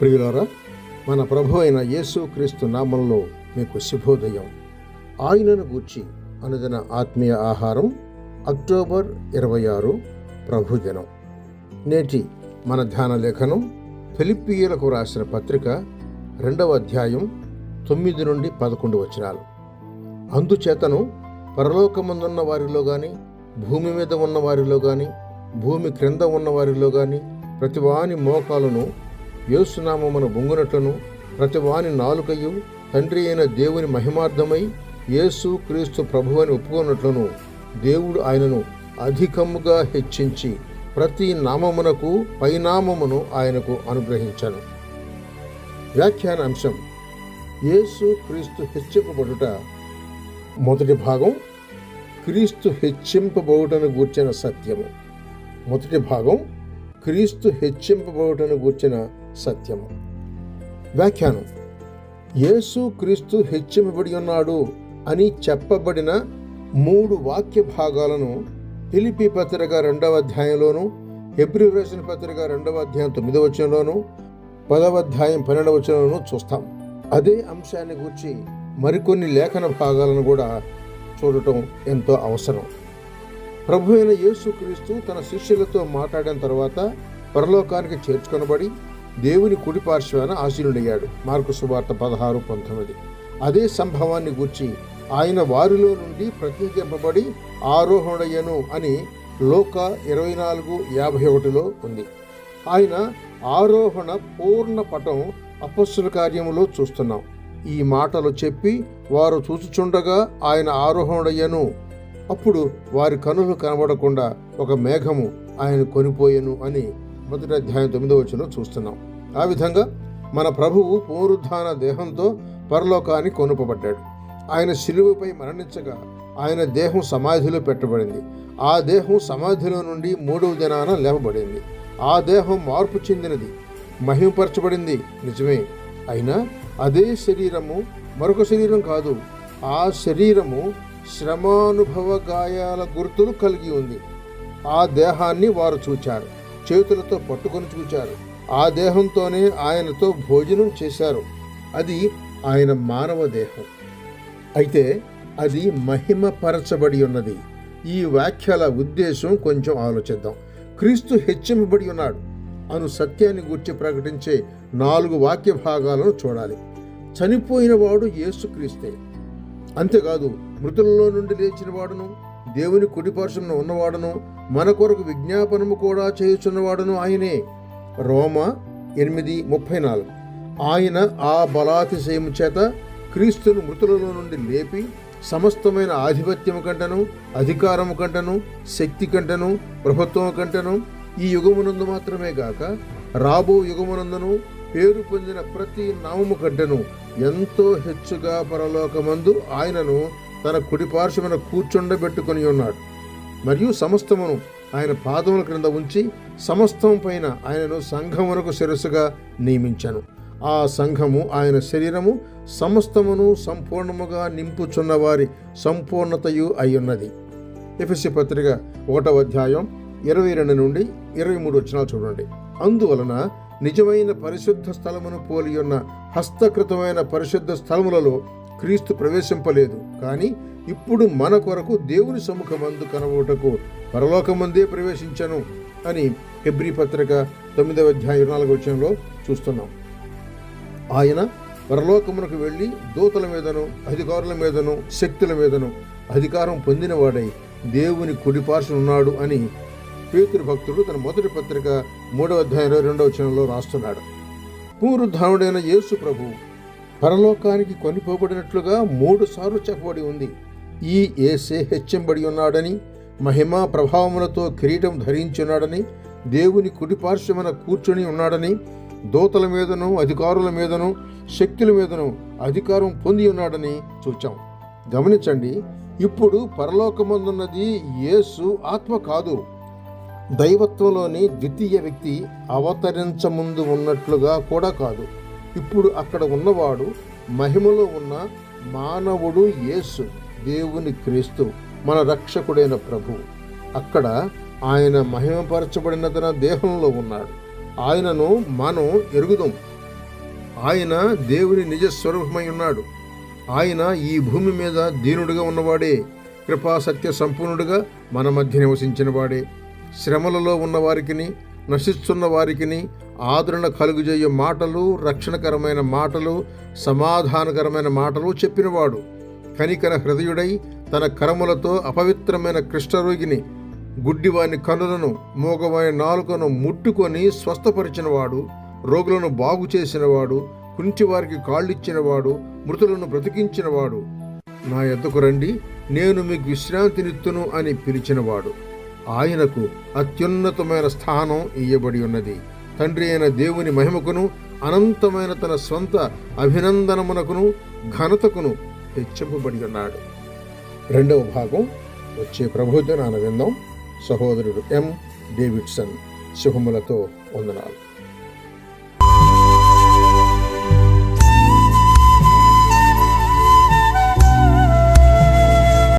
ప్రియులారా మన ప్రభు అయిన యేసు క్రీస్తు నామంలో మీకు శుభోదయం. ఆయనను గూర్చి అనుదిన ఆత్మీయ ఆహారం అక్టోబర్ ఇరవై ఆరు ప్రభుదినం నేటి మన ధ్యాన లేఖనం ఫిలిప్పీయులకు రాసిన పత్రిక రెండవ అధ్యాయం తొమ్మిది నుండి పదకొండు వచనాలు. అందుచేతను పరలోకమందున్న వారిలో కానీ భూమి మీద ఉన్న వారిలో కానీ భూమి క్రింద ఉన్న వారిలో కానీ ప్రతివాని మోకాలను యేసునామమును బొంగునట్లను ప్రతివాని నాలుకయు తండ్రి అయిన దేవుని మహిమార్థమై యేసు క్రీస్తు ప్రభువని ఒప్పుకున్నట్లను దేవుడు ఆయనను అధికముగా హెచ్చించి ప్రతి నామమునకు పైనామమును ఆయనకు అనుగ్రహించను. వ్యాఖ్యాన అంశం యేసు క్రీస్తు హెచ్చింపబడుట. మొదటి భాగం క్రీస్తు హెచ్చింపబడుటను గూర్చిన సత్యము. మొదటి భాగం క్రీస్తు హెచ్చింపబడుటను గూర్చిన సత్యము. వ్యాఖ్యానం. యేసు క్రీస్తు హెచ్చింపబడి ఉన్నాడు అని చెప్పబడిన మూడు వాక్య భాగాలను పిలిపి పత్రిక రెండవ అధ్యాయంలోను ఎబ్రివేషన్ పత్రిక రెండవ అధ్యాయం తొమ్మిదవ వచనంలోను పదవ అధ్యాయం పన్నెండవ వచనంలోను చూస్తాం. అదే అంశాన్ని గురించి మరికొన్ని లేఖన భాగాలను కూడా చూడటం ఎంతో అవసరం. ప్రభు అయిన యేసుక్రీస్తు తన శిష్యులతో మాట్లాడిన తర్వాత పరలోకానికి చేర్చుకొనబడి దేవుని కుడి పార్శ్వాన ఆశీనుడయ్యాడు. మార్కు సువార్త పదహారు పంతొమ్మిది. అదే సంభవాన్ని గూర్చి ఆయన వారిలో నుండి ప్రత్యేకింపబడి ఆరోహణయ్యను అని లోక ఇరవై నాలుగు యాభై ఒకటిలో ఉంది. ఆయన ఆరోహణ పూర్ణ పటం అపస్సుల కార్యములో చూస్తున్నాం. ఈ మాటలు చెప్పి వారు చూచుచుండగా ఆయన ఆరోహణయ్యను అప్పుడు వారి కనులు కనబడకుండా ఒక మేఘము ఆయన కొనిపోయెను అని మొదటి అధ్యాయం తొమ్మిదో వచ్చిన చూస్తున్నాం. ఆ విధంగా మన ప్రభువు పునరుద్ధాన దేహంతో పరలోకాన్ని కొనుపబడ్డాడు. ఆయన శిలువపై మరణించగా ఆయన దేహం సమాధిలో పెట్టబడింది. ఆ దేహం సమాధిలో నుండి మూడవ దినాన లేవబడింది. ఆ దేహం మార్పు చెందినది మహిమపరచబడింది నిజమే. అయినా అదే శరీరము మరొక శరీరం కాదు ఆ శరీరము శ్రమానుభవ గాయాల గుర్తులు కలిగి ఉంది. ఆ దేహాన్ని వారు చూచారు. చేతులతో పట్టుకొని చూచారు. ఆ దేహంతోనే ఆయనతో భోజనం చేశారు. అది ఆయన మానవ దేహం. అయితే అది మహిమపరచబడి ఉన్నది. ఈ వ్యాఖ్యల ఉద్దేశం కొంచెం ఆలోచిద్దాం. క్రీస్తు హెచ్చింపబడి ఉన్నాడు. అను సత్యాన్ని గుర్చి ప్రకటించే నాలుగు వాక్య భాగాలను చూడాలి. చనిపోయిన వాడు యేసుక్రీస్తే. అంతేకాదు మృతులలో నుండి లేచిన వాడును దేవుని కుడిపార్శ్వమున ఉన్నవాడును మన కొరకు విజ్ఞాపనము కూడా చేయుచున్నవాడును ఆయనే. రోమ ఎనిమిది ముప్పై నాలుగు. ఆయన ఆ బలాతిశయము చేత క్రీస్తును మృతులలో నుండి లేపి సమస్తమైన ఆధిపత్యము కంటను అధికారము కంటను శక్తి కంటను ప్రభుత్వం కంటను ఈ యుగమునందు మాత్రమే గాక రాబో యుగమునందును పేరు పొందిన ప్రతి నామము కంటెను ఎంతో హెచ్చుగా పరలోకమందు ఆయనను తన కుడిపార్శ్వమున కూర్చుండబెట్టుకుని కూర్చుండబెట్టుకొని ఉన్నాడు. మరియు సమస్తమును ఆయన పాదముల క్రింద ఉంచి సమస్తం పైన ఆయనను సంఘమునకు శిరస్సుగా నియమించాను. ఆ సంఘము ఆయన శరీరము సమస్తమును సంపూర్ణముగా నింపుచున్న వారి సంపూర్ణతయు అయ్యున్నది. ఎఫ్ఎస్సి పత్రిక ఒకటవ అధ్యాయం ఇరవై రెండు నుండి ఇరవై మూడు వచ్చినాలు చూడండి. అందువలన నిజమైన పరిశుద్ధ స్థలమును పోలి ఉన్న హస్తకృతమైన పరిశుద్ధ స్థలములలో క్రీస్తు ప్రవేశింపలేదు. కానీ ఇప్పుడు మన కొరకు దేవుని సముఖమందు కనబోటకు పరలోకమందే ప్రవేశించను అని హెబ్రి పత్రిక తొమ్మిదవ అధ్యాయం నాలుగవ విషయంలో చూస్తున్నాం. ఆయన పరలోకమునకు వెళ్ళి దూతల మీదను అధికారుల మీదను శక్తుల మీదను అధికారం పొందినవాడై దేవుని కుడిపార్శ్వన ఉన్నాడు అని పేతురు భక్తుడు తన మొదటి పత్రిక మూడవ అధ్యాయం ఇరవై రెండవ చరణంలో రాస్తున్నాడు. పునరుద్ధానుడైన యేసు ప్రభు పరలోకానికి కొనిపోబడినట్లుగా మూడు సార్లు చెప్పబడి ఉంది. ఈ ఏసే హెచ్చింబడి ఉన్నాడని మహిమా ప్రభావములతో కిరీటం ధరించున్నాడని దేవుని కుడిపార్శ్వమున కూర్చొని ఉన్నాడని దూతల మీదను అధికారుల మీదను శక్తుల మీదను అధికారం పొంది ఉన్నాడని చూచాం. గమనించండి ఇప్పుడు పరలోకమందున్నది యేసు ఆత్మ కాదు. దైవత్వంలోని ద్వితీయ వ్యక్తి అవతరించముందు ఉన్నట్లుగా కూడా కాదు. ఇప్పుడు అక్కడ ఉన్నవాడు మహిమలో ఉన్న మానవుడు యేసు దేవుని క్రీస్తు మన రక్షకుడైన ప్రభు. అక్కడ ఆయన మహిమపరచబడిన తన దేహంలో ఉన్నాడు. ఆయనను మనం ఎరుగుదాం. ఆయన దేవుని నిజస్వరూపమై ఉన్నాడు. ఆయన ఈ భూమి మీద దీనుడుగా ఉన్నవాడే. కృపా సత్య సంపూర్ణుడుగా మన మధ్య నివసించిన వాడే. శ్రమలలో ఉన్నవారికిని నశిస్తున్న వారికిని ఆదరణ కలుగుజేయ మాటలు రక్షణకరమైన మాటలు సమాధానకరమైన మాటలు చెప్పినవాడు. కనికర హృదయుడై తన కరములతో అపవిత్రమైన కృష్ణరోగిని గుడ్డివాని కనులను మూగవాని నాలుకను ముట్టుకొని స్వస్థపరిచినవాడు రోగులను బాగు చేసినవాడు కుంటివారికి కాళ్ళిచ్చినవాడు మృతులను బ్రతికించినవాడు. నా ఎద్దకు రండి నేను మీకు విశ్రాంతినిత్తును అని పిలిచినవాడు. ఆయనకు అత్యున్నతమైన స్థానం ఇయ్యబడి ఉన్నది. తండ్రి అయిన దేవుని మహిమకును అనంతమైన తన సొంత అభినందనమునకును ఘనతకును హెచ్చింపబడి ఉన్నాడు. రెండవ భాగం వచ్చే ప్రభుత్వ నాన్న విందాం సహోదరుడు ఎం. డేవిడ్సన్. శుభములతో వందనాలు.